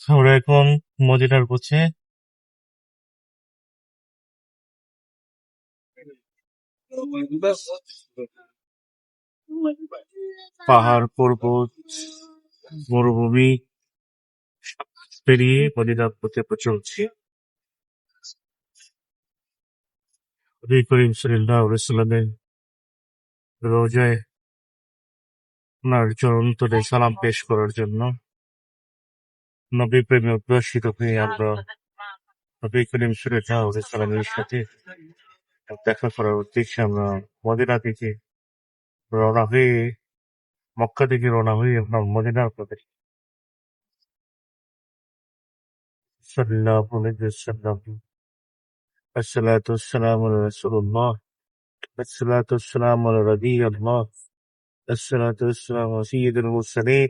আমরা এখন মদিনার পথে পাহাড়, পর্বত, মরুভূমি, পেরিয়ে মদিনার পথে চলছি। নবী করিম সাল্লাহ রোজায় ওনার চরণ তলে সালাম পেশ করার জন্য নবী প্রেমে উদ্ভাসিত হয়ে আমরা নবী করিম সাল্লাহ সাল্লামের সাথে দেখা করার উদ্দেশ্যে আমরা মদিনা থেকে রওনা হয়ে মক্কা থেকে রওনা হয়ে আমরা মদিনার পথে সাল্লাল্লাহু আলাইহি ওয়াসাল্লাম الصلاة والسلام على رسول الله الصلاة والسلام على ربي الله الصلاة والسلام على سيد المرسلين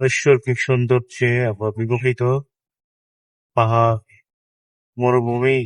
ঐশ্বরিক সৌন্দর্যে আমরা বিমোহিত? পাহাড় মরুভূমি।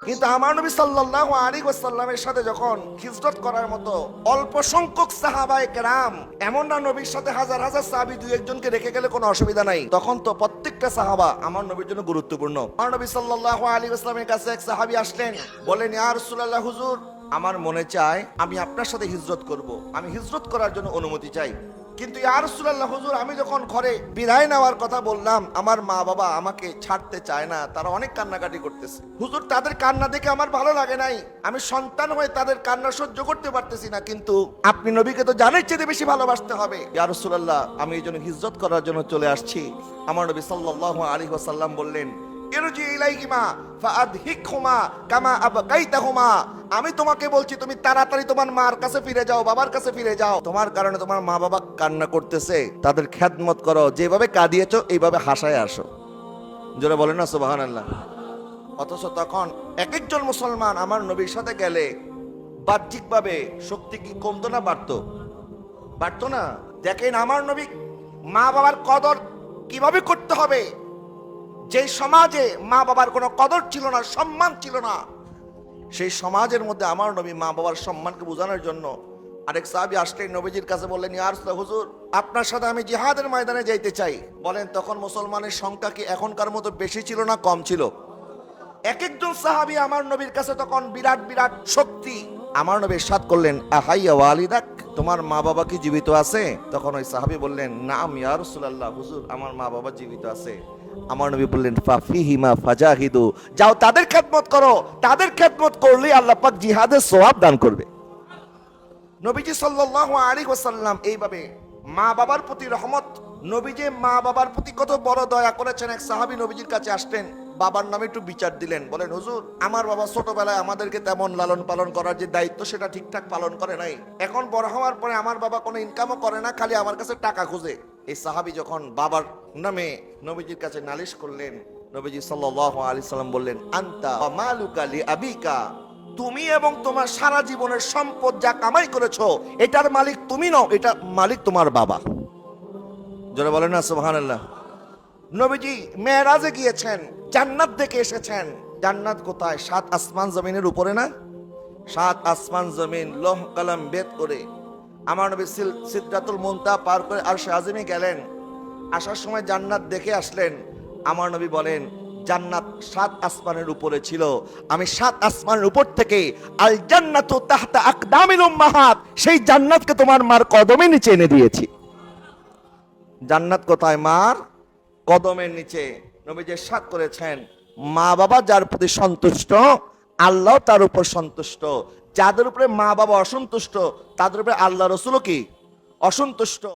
কিন্তু আমার নবী সাল্লাল্লাহু আলাইহি ওয়াসাল্লামের সাথে যখন হিজরত করার মতো অল্প সংখ্যক সাহাবায়ে কেরাম এমন না নবীর সাথে হাজার হাজার সাহাবী দুই একজনকে রেখে গেলে কোনো অসুবিধা নাই। তখন তো প্রত্যেকটা সাহাবা আমার নবীর জন্য গুরুত্বপূর্ণ। আমার নবী সাল্লাল্লাহু আলাইহি ওয়াসাল্লামের কাছে এক সাহাবী আসলেন বলেন ইয়া রাসূলুল্লাহ হুজুর আমার মনে চায় আমি আপনার সাথে হিজরত করব। আমি হিজরত করার জন্য অনুমতি চাই। কিন্তু ইয়া রাসূলুল্লাহ, হুজুর, আমি যখন ঘরে বিদায় নেওয়ার কথা বললাম, আমার মা বাবা আমাকে ছাড়তে চায় না, তারা অনেক কান্নাকাটি করতেছে। হুজুর, তাদের কান্না দেখে আমার ভালো লাগে নাই। আমি সন্তান হয়ে তাদের কান্না সহ্য করতে পারতেছি না, কিন্তু আপনি নবীকে তো জানের চেয়ে বেশি ভালোবাসতে হবে। ইয়া রাসূলুল্লাহ, আমি এই জন্য হিজরত করার জন্য চলে আসছি। আমার নবী সাল্লাল্লাহু আলাইহি ওয়াসাল্লাম বললেন ইরজি ইলাইহিমা ফাআদহিকহুমা কামা আবকাইতাহুমা। আমি তোমাকে বলছি, তুমি তাড়াতাড়ি তোমার মার কাছে ফিরে যাও, বাবার কাছে ফিরে যাও। তোমার কারণে তোমার মা বাবা কান্না করতেছে, তাদের খেদমত করো, যেভাবে কাঁদিয়েছো, এইভাবে হাসায় আসো। জোরে বলেন না, সুবহানাল্লাহ। অথচ তখন এক একজন মুসলমান আমার নবীর সাথে গেলে বাহ্যিকভাবে শক্তি কি কমতো না বাড়তো? বাড়তো না। দেখেন আমার নবী মা বাবার কদর কীভাবে করতে হবে? যে সমাজে মা বাবার কোনো কদর ছিল না, সম্মান ছিল না, সেই সমাজের মধ্যে আমার নবী মা বাবার সম্মানকে বোঝানোর জন্য আরেক সাহাবি আসলেন নবীজির কাছে বললেন ইয়ার হুজুর, আপনার সাথে আমি জিহাদের ময়দানে যাইতে চাই। বলেন, তখন মুসলমানের সংখ্যা কি এখনকার মতো বেশি ছিল না কম ছিল? এক একজন সাহাবি আমার নবীর কাছে তখন বিরাট বিরাট শক্তি। আমার নবী সাত করলেন, আহাইয়া তোমার মা বাবা কি জীবিত আছে? তখন ওই সাহাবি বললেন, নাম ইয়া রাসূলুল্লাহ, হুজুর, আমার মা বাবা জীবিত আছে। আমার নবী বললেন, ফাফিহিমা ফাজাহিদু। যাও, তাদের খেদমত করো। তাদের খেদমত করলেই আল্লাহ পাক জিহাদের সওয়াব দান করবে। নবীজি সাল্লাল্লাহু আলাইহি ওয়াসাল্লাম এইভাবে মা বাবার প্রতি রহমত, নবীজি মা বাবার প্রতি কত বড় দয়া করেছেন। এক সাহাবী নবীজির কাছে আসতেন বাবার নামে একটু বিচার দিলেন। বলেন, হুজুর, আমার বাবা ছোটবেলায় আমাদেরকে তেমন লালন পালন করার যে দায়িত্ব, সেটা ঠিকঠাক পালন করে নাই। এখন বড় হওয়ার পরে আমার বাবা কোনো ইনকামও করে না, খালি আমার কাছে টাকা খুঁজে। এই সাহাবী যখন বাবার নামে নবীজির কাছে নালিশ করলেন, নবীজি সাল্লাল্লাহু আলাইহি সাল্লাম বললেন, আন্তা মালুকা লি আবিকা? তুমি এবং তোমার সারা জীবনের সম্পদ যা কামাই করেছ, এটার মালিক তুমি নও, এটা মালিক তোমার বাবা। যারা বলেন না, সুবহানাল্লাহ। নবীজি মেয়েরাজে গিয়েছেন, জান্নাত দেখে এসেছেন। জান্নাত কোথায়? সাত আসমান জমিনের উপরে না? সাত আসমান জমিন, লোহ কলম বেদ করে আমার নবী সিদ্রাতুল মুনতা পার করে আর আজমে গেলেন। আসার সময় জান্নাত দেখে আসলেন। আমার নবী বলেন, জান্নাত সাত আসমানের উপরে ছিল। আমি সাত আসমানের উপর থেকে আল জান্নাতু তাহতা আকদামিল উম্মাহাত, সেই জান্নাতকে তোমার মার কদমে নিচে এনে দিয়েছি। জান্নাত কোথায় মার? কদমের নিচে। নবীজি সাত করেছেন মা বাবা যার প্রতি সন্তুষ্ট, আল্লাহ তার উপর সন্তুষ্ট। যাদের উপরে মা বাবা অসন্তুষ্ট তাদের উপরে আল্লাহ রসুলও কি? অসন্তুষ্ট।